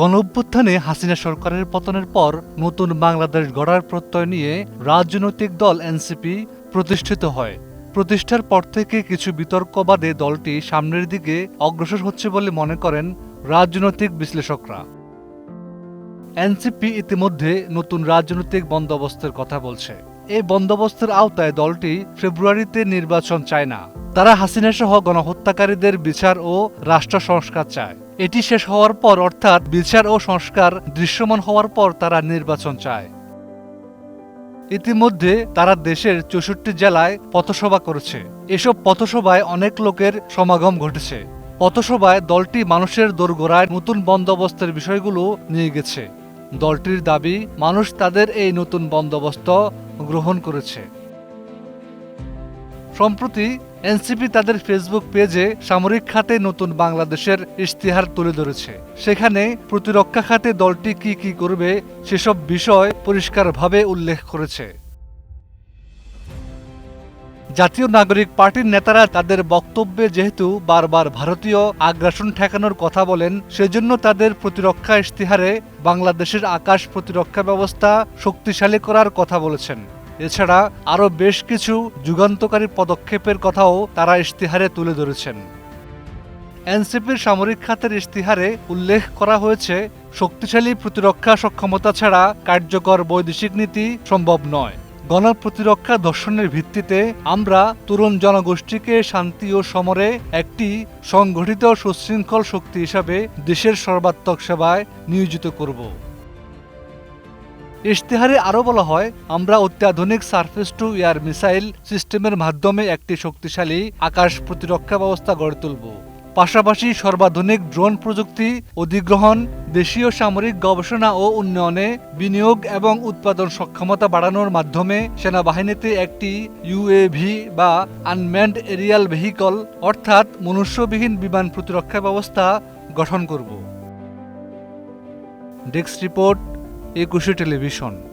গণ অভ্যুত্থানে হাসিনা সরকারের পতনের পর নতুন বাংলাদেশ গড়ার প্রত্যয় নিয়ে রাজনৈতিক দল এনসিপি প্রতিষ্ঠিত হয়। প্রতিষ্ঠার পর থেকে কিছু বিতর্ক বাদে দলটি সামনের দিকে অগ্রসর হচ্ছে বলে মনে করেন রাজনৈতিক বিশ্লেষকরা। এনসিপি ইতিমধ্যে নতুন রাজনৈতিক বন্দোবস্তের কথা বলছে। এই বন্দোবস্তের আওতায় দলটি ফেব্রুয়ারিতে নির্বাচন চায় না। তারা হাসিনা সহ গণহত্যাকারীদের বিচার ও রাষ্ট্র সংস্কার চায়। এটি শেষ হওয়ার পর অর্থাৎ বিচার ও সংস্কার দৃশ্যমান হওয়ার পর তারা নির্বাচন চায়। ইতিমধ্যে তারা দেশের চৌষট্টি জেলায় পথসভা করেছে। এসব পথসভায় অনেক লোকের সমাগম ঘটেছে। পথসভায় দলটি মানুষের দোরগোড়ায় নতুন বন্দোবস্তের বিষয়গুলো নিয়ে গেছে। দলটির দাবি, মানুষ তাদের এই নতুন বন্দোবস্ত গ্রহণ করেছে। সম্প্রতি এনসিপি তাদের ফেসবুক পেজে সামরিক খাতে নতুন বাংলাদেশের ইশতেহার তুলে ধরেছে। সেখানে প্রতিরক্ষা খাতে দলটি কি কি করবে সেসব বিষয় পরিষ্কারভাবে উল্লেখ করেছে। জাতীয় নাগরিক পার্টির নেতারা তাদের বক্তব্যে যেহেতু বারবার ভারতীয় আগ্রাসন ঠেকানোর কথা বলেন, সেজন্য তাদের প্রতিরক্ষা ইশতেহারে বাংলাদেশের আকাশ প্রতিরক্ষা ব্যবস্থা শক্তিশালী করার কথা বলেছেন। এছাড়া আরও বেশ কিছু যুগান্তকারী পদক্ষেপের কথাও তারা ইশতেহারে তুলে ধরেছেন। এনসিপির সামরিক খাতের ইশতেহারে উল্লেখ করা হয়েছে, শক্তিশালী প্রতিরক্ষা সক্ষমতা ছাড়া কার্যকর বৈদেশিক নীতি সম্ভব নয়। গণপ্রতিরক্ষা দর্শনের ভিত্তিতে আমরা তরুণ জনগোষ্ঠীকে শান্তি ও সমরে একটি সংগঠিত সুশৃঙ্খল শক্তি হিসাবে দেশের সর্বাত্মক সেবায় নিয়োজিত করব। ইশতেহারে আরও বলা হয়, আমরা অত্যাধুনিক সার্ফেস টু এয়ার মিসাইল সিস্টেমের মাধ্যমে একটি শক্তিশালী আকাশ প্রতিরক্ষা ব্যবস্থা গড়ে তুলব। পাশাপাশি সর্বাধুনিক ড্রোন প্রযুক্তি, অধিগ্রহণ, দেশীয় সামরিক গবেষণা ও উন্নয়নে বিনিয়োগ এবং উৎপাদন সক্ষমতা বাড়ানোর মাধ্যমে সেনাবাহিনীতে একটি ইউএভি বা আনম্যান্ড এরিয়াল ভেহিকল, অর্থাৎ মনুষ্যবিহীন বিমান প্রতিরক্ষা ব্যবস্থা গঠন করব। Desk report Ekushey television.